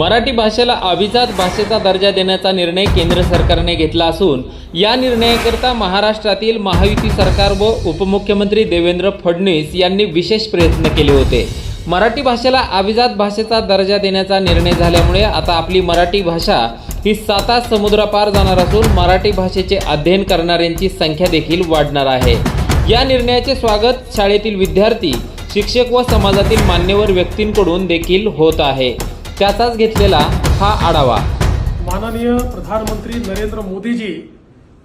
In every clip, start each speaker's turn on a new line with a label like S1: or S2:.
S1: मराठी भाषेला अभिजात भाषेचा दर्जा देण्याचा निर्णय केंद्र सरकारने घेतला असून या निर्णयाकरता महाराष्ट्रातील महायुती सरकार व उपमुख्यमंत्री देवेंद्र फडणवीस यांनी विशेष प्रयत्न केले होते. मराठी भाषेला अभिजात भाषेचा दर्जा देण्याचा निर्णय झाल्यामुळे आता आपली मराठी भाषा ही सातास समुद्रापार जाणार असून मराठी भाषेचे अध्ययन करणाऱ्यांची संख्या देखील वाढणार आहे. या निर्णयाचे स्वागत शाळेतील विद्यार्थी शिक्षक व समाजातील मान्यवर व्यक्तींकडून देखील होत आहे. त्याचाच घेतलेला हा आढावा.
S2: माननीय प्रधानमंत्री नरेंद्र मोदीजी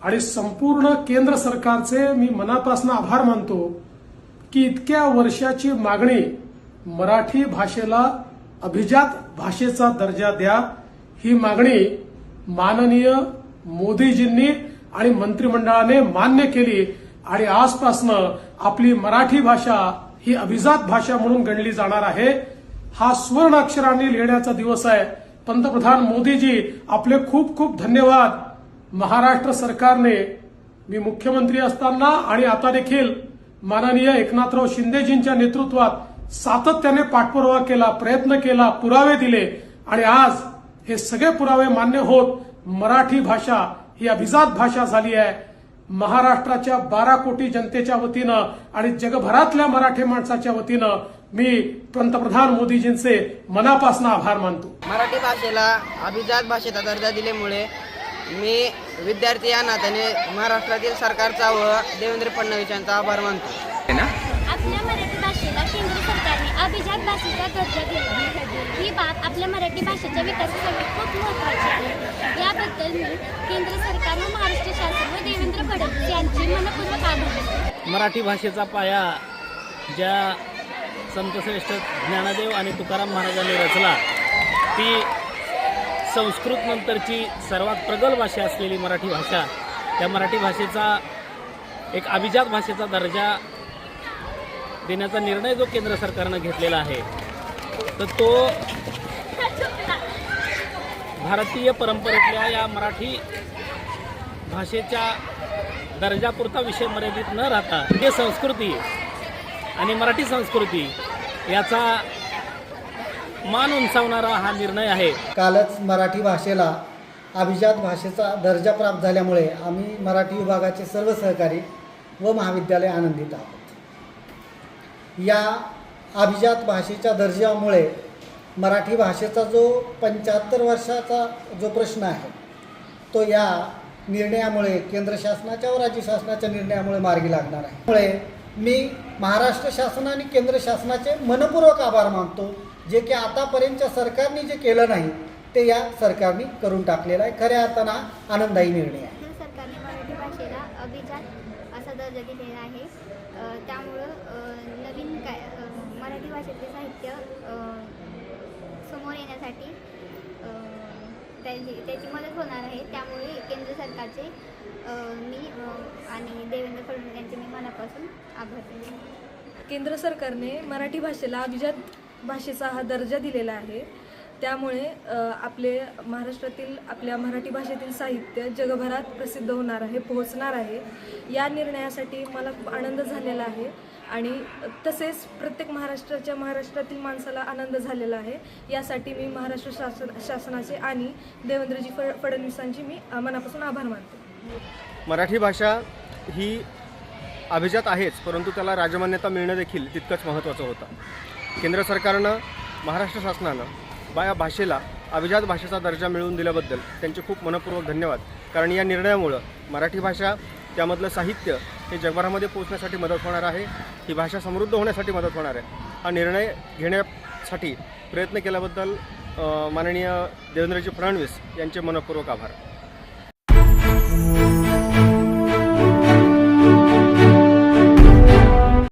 S2: आणि संपूर्ण केंद्र सरकारचे मी मनापासून आभार मानतो की इतक्या वर्षाची मागणी मराठी भाषेला अभिजात भाषेचा दर्जा द्या ही मागणी माननीय मोदीजींनी आणि मंत्रिमंडळाने मान्य केली आणि आजपासनं आपली मराठी भाषा ही अभिजात भाषा म्हणून गणली जाणार आहे. हा सुवर्ण अक्षराने लिहिण्याचा दिवस आहे. पंतप्रधान मोदीजी आपले खूप खूप धन्यवाद. महाराष्ट्र सरकारने मी मुख्यमंत्री असताना आणि आता देखील माननीय एकनाथराव शिंदेजींच्या नेतृत्वात सातत्याने पाठपुरावा केला प्रयत्न केला पुरावे दिले. आणि आज हे सगळे पुरावे मान्य होत मराठी भाषा ही अभिजात भाषा झाली आहे. महाराष्ट्राच्या बारा कोटी जनतेच्या वतीनं आणि जगभरातल्या मराठी माणसाच्या वतीनं मी पंतप्रधान मोदीजींचे मनापासून आभार मानतो.
S3: मराठी भाषेला अभिजात भाषेचा दर्जा दिल्यामुळे मी विद्यार्थी या नात्याने महाराष्ट्रातील सरकारचा व देवेंद्र फडणवीस यांचा आभार मानतो.
S4: आपल्या मराठी भाषेला केंद्र सरकारने अभिजात भाषेचा दर्जा दिला. ही बाब आपल्या मराठी भाषेच्या विकासासाठी खूप महत्त्वाची आहे. याबद्दल मी केंद्र सरकार व महाराष्ट्र शासन व देवेंद्र फडणवीस यांचे मनपूर्वक आभार मानते.
S5: मराठी भाषेचा पाया ज्या संतश्रेष्ठ ज्ञानदेव आणि तुकाराम महाराजांनी रचला. ती संस्कृत नंतरची सर्वात प्रगल भाषा असलेली मराठी भाषा त्या मराठी भाषेचा एक अभिजात भाषेचा दर्जा देण्याचा निर्णय जो केंद्र सरकारनं घेतलेला आहे तर तो भारतीय परंपरेतल्या या मराठी भाषेच्या दर्जापुरता विषय मर्यादित न राहता जे संस्कृती आणि मराठी संस्कृती याचा मान उंचावणारा हा निर्णय आहे.
S6: कालच मराठी भाषेला अभिजात भाषेचा दर्जा प्राप्त झाल्यामुळे आम्ही मराठी विभागाचे सर्व सहकारी व महाविद्यालय आनंदित आहोत. या अभिजात भाषेच्या दर्जामुळे मराठी भाषेचा जो पंच्याहत्तर वर्षाचा जो प्रश्न आहे तो या निर्णयामुळे केंद्र शासनाच्या व राज्य शासनाच्या निर्णयामुळे मार्गी लागणार आहे. त्यामुळे मी महाराष्ट्र शासन आणि केंद्र शासनाचे मनपूर्वक आभार मानतो जे की आतापर्यंतच्या सरकारने जे केलं नाही ते या सरकारने करून टाकलेलं आहे. खऱ्या अर्थानं हा निर्णय आहे.
S4: केंद्र सरकारने मराठी भाषेला अभिजात असा दर्जा दिलेला आहे. त्यामुळं नवीन काय मराठी भाषेतले साहित्य समोर येण्यासाठी अ, त्याची त्याची मदत होणार आहे. सरकारचे मी आणि देवेंद्र फडणवीस यांचे मी मनापासून आभार
S7: केंद्र सरकारने मराठी भाषेला अभिजात भाषेचा हा दर्जा दिलेला आहे. त्यामुळे आपले महाराष्ट्रातील आपल्या मराठी भाषेतील साहित्य जगभरात प्रसिद्ध होणार आहे पोहोचणार आहे. या निर्णयासाठी मला खूप आनंद झालेला आहे. आणि तसेच प्रत्येक महाराष्ट्राच्या महाराष्ट्रातील माणसाला आनंद झालेला आहे. यासाठी मी महाराष्ट्र शासन शासनाचे आणि देवेंद्रजी फड फडणवीसांची मी मनापासून आभार मानते.
S8: मराठी भाषा ही अभिजात आहेच परंतु त्याला राजमान्यता मिळणं देखील तितकंच महत्त्वाचं होतं. केंद्र सरकारनं महाराष्ट्र शासनानं बा या भाषेला अभिजात भाषेचा दर्जा मिळवून दिल्याबद्दल त्यांचे खूप मनपूर्वक धन्यवाद. कारण या निर्णयामुळं मराठी भाषा त्यामधलं साहित्य हे जगभरामध्ये पोहोचण्यासाठी मदत होणार आहे ही भाषा समृद्ध होण्यासाठी मदत होणार आहे. हा निर्णय घेण्यासाठी प्रयत्न केल्याबद्दल माननीय देवेंद्रजी फडणवीस यांचे मनपूर्वक आभार.